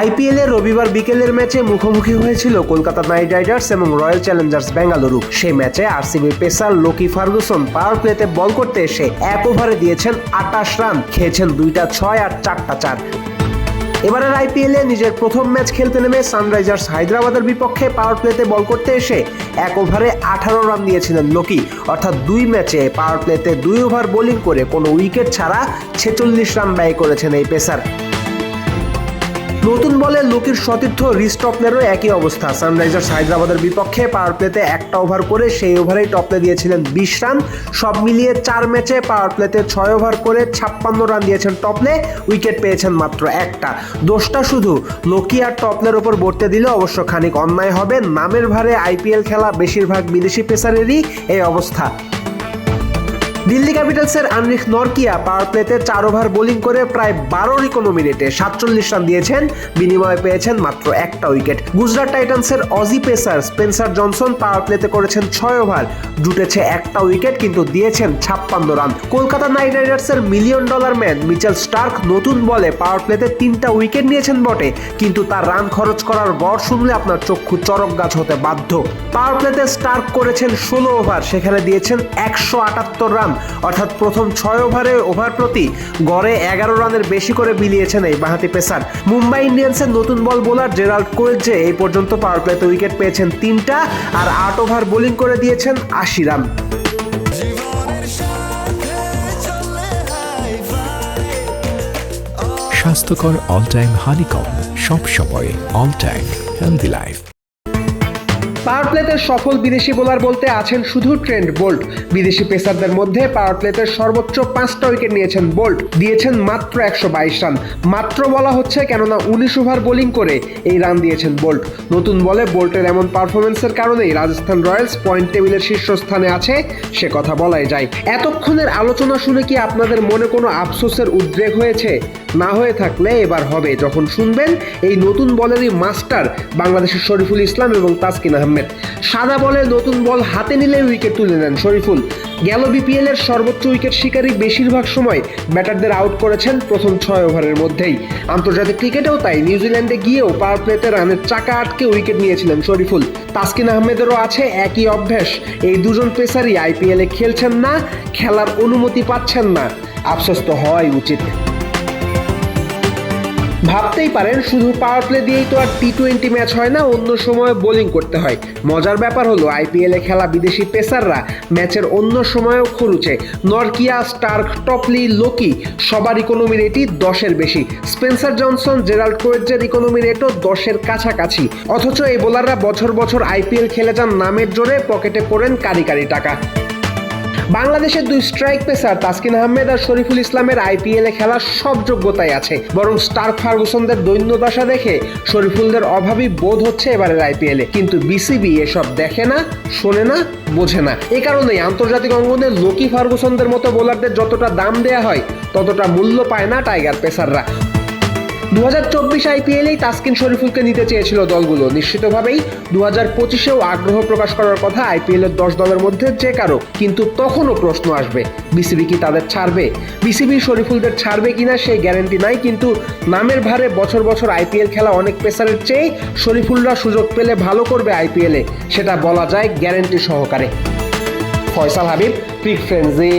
IPL রবিবার বিকেলের ম্যাচে মুখোমুখি হয়েছিল কলকাতা নাইট রাইডার্স এবং রয়্যাল চ্যালেঞ্জার্স বেঙ্গালুরু। সেই ম্যাচে RCB pacer Lockie Ferguson power প্লেতে বল করতে এসে এক ওভারে দিয়েছেন আটাশ রান, খেয়েছেন দুইটা ছয় আর চারটা চার। এবারের আইপিএলে নিজের প্রথম ম্যাচ খেলতে নেমে সানরাইজার্স হায়দ্রাবাদের বিপক্ষে পাওয়ার প্লেতে বল করতে এসে এক ওভারে আঠারো রান দিয়েছিলেন লোকি। অর্থাৎ দুই ম্যাচে পাওয়ার প্লেতে দুই ওভার বোলিং করে কোনো উইকেট ছাড়া ছেচল্লিশ রান ব্যয় করেছেন এই পেসার। নতুন বলে লোকের সতীর্থ রিস্টপনেরও একই অবস্থা। সানরাইজার্স হায়দ্রাবাদের বিপক্ষে পাওয়ার প্লেতে একটা ওভার করে সেই ওভারেই টপলে দিয়েছিলেন বিশ রান। সব মিলিয়ে চার ম্যাচে পাওয়ার প্লেতে ছয় ওভার করে ছাপ্পান্ন রান দিয়েছেন টপলে। উইকেট পেয়েছেন মাত্র একটা। দোষটা শুধু লোকি আর টপলের ওপর বর্তে দিলে অবশ্য খানিক অন্যায় হবে। নামের ভারে আইপিএল খেলা বেশিরভাগ বিদেশি পেসারেরই এই অবস্থা। দিল্লি ক্যাপিটালসের আনরিক নরকিয়া পাওয়ার প্লেতে চার ওভার বোলিং করে প্রায় বারোর ইকোনমি মিনিটে সাতচল্লিশ রান দিয়েছেন। বিনিময়ে পেয়েছেন মাত্র একটা wicket. Gujarat টাইটান্সের Aussie pacer Spencer Johnson power প্লেতে করেছেন ছয় ওভার। জুটেছে একটা উইকেট কিন্তু দিয়েছেন ছাপ্পান্ন রান। কলকাতা নাইট রাইডার্সের million dollar man Mitchell Starc নতুন বলে পাওয়ার প্লেতে তিনটা উইকেট নিয়েছেন বটে, কিন্তু তার রান খরচ করার গড় শুনলে আপনার চক্ষু চরক গাছ হতে বাধ্য। পাওয়ার প্লেতে স্টার্ক করেছেন ষোলো ওভার, সেখানে দিয়েছেন একশো আটাত্তর রান। অর্থাৎ প্রথম ছয় ওভারে ওভার প্রতি গড়ে এগারো রানের বেশি করে বিলিয়েছেন এই বাহাতি পেসার। মুম্বাই ইন্ডিয়ান্সের নতুন বল বোলার জেরাল্ড কোয়েলজে এই পর্যন্ত পাওয়ার প্লেতে উইকেট পেয়েছেন তিনটা আর আট ওভার বোলিং করে দিয়েছেন আশি রান। স্বাস্থ্যকর অল টাইম হানিকম সব সময় all time healthy life power প্লেতের সফল বিদেশি বোলার বলতে আছেন শুধু ট্রেন্ড বোল্ট। বিদেশি পেসারদের মধ্যে পাওয়ার প্লেতের সর্বোচ্চ পাঁচটা উইকেট নিয়েছেন বোল্ট। দিয়েছেন মাত্র একশো বাইশ রান। মাত্র বলা হচ্ছে কেননা উনিশ ওভার বোলিং করে এই রান দিয়েছেন বোল্ট। নতুন বলে বোল্টের এমন পারফরমেন্সের কারণেই রাজস্থান রয়্যালস পয়েন্ট টেবিলের শীর্ষস্থানে আছে, সে কথা বলাই যায়। এতক্ষণের আলোচনা শুনে কি আপনাদের মনে কোনো আফসোসের উদ্রেক হয়েছে? না হয়ে থাকলে এবার হবে। যখন শুনবেন এই নতুন বলেরই মাস্টার বাংলাদেশের শরীফুল ইসলাম এবং তাসকিন আহমেদ। সাদা বলে নতুন বল হাতে নিলে উইকেট তুলে নেন শরীফুল। গেল বিপিএল এর সর্বোচ্চ উইকেট শিকারী বেশিরভাগ সময় ব্যাটারদের আউট করেছেন প্রথম ছয় ওভারের মধ্যেই। আন্তর্জাতিক ক্রিকেটেও তাই নিউজিল্যান্ডে গিয়েও পাওয়ার প্লেতে রানের চাকা আটকে উইকেট নিয়েছিলেন শরীফুল। তাসকিন আহমেদেরও আছে একই অভ্যাস। এই দুজন পেসারই আইপিএলে খেলছেন না, খেলার অনুমতি পাচ্ছেন না। আফসোস তো হওয়াই উচিত। ভাবতেই পারেন, শুধু পাওয়ার প্লে দিয়েই তো আর টি টোয়েন্টি ম্যাচ হয় না, অন্য সময় বোলিং করতে হয়। মজার ব্যাপার হলো আইপিএলে খেলা বিদেশি পেসাররা ম্যাচের অন্য সময়েও খরুচে। নরকিয়া, স্টার্ক, টপলি, লোকি, সবার ইকোনমি রেটই দশের বেশি। স্পেন্সার জনসন, জেরাল্ড কোয়েজের ইকোনমি রেটও দশের কাছাকাছি। অথচ এই বোলাররা বছর বছর আইপিএল খেলে যান নামের জোরে পকেটে পড়েন কারি কারি টাকা। বাংলাদেশের দুই স্ট্রাইক পেসার তাসকিন আহমেদ আর শরীফুল ইসলামের আইপিএলে খেলার সব যোগ্যতাই আছে। বরং স্টার ফার্গুসনদের দৈন্য দশা দেখে শরীফুলদের অভাবই বোধ হচ্ছে এবারের আইপিএলে কিন্তু বিসিবি এসব দেখে না, শোনে না, বোঝে না। এ কারণেই আন্তর্জাতিক অঙ্গনে লোকি ফার্গুসনদের মতো বোলারদের যতটা দাম দেয়া হয়, ততটা মূল্য পায় না টাইগার পেসাররা দু হাজার চব্বিশ আইপিএলেই তাসকিন শরীফুলকে নিতে চেয়েছিল দলগুলো। নিশ্চিতভাবেই দু হাজার পঁচিশেও আগ্রহ প্রকাশ করার কথা আইপিএলের দশ দলের মধ্যে যে কারও। কিন্তু তখনও প্রশ্ন আসবে, বিসিবি কি তাদের ছাড়বে? বিসিবি শরীফুলদের ছাড়বে কিনা সেই গ্যারেন্টি নাই, কিন্তু নামের ভারে বছর বছর আইপিএল খেলা অনেক পেসারের চেয়ে শরীফুলরা সুযোগ পেলে ভালো করবে আইপিএলে, সেটা বলা যায় গ্যারেন্টি সহকারে। ফয়সাল হাবিব পিক ফ্রেন্ডজি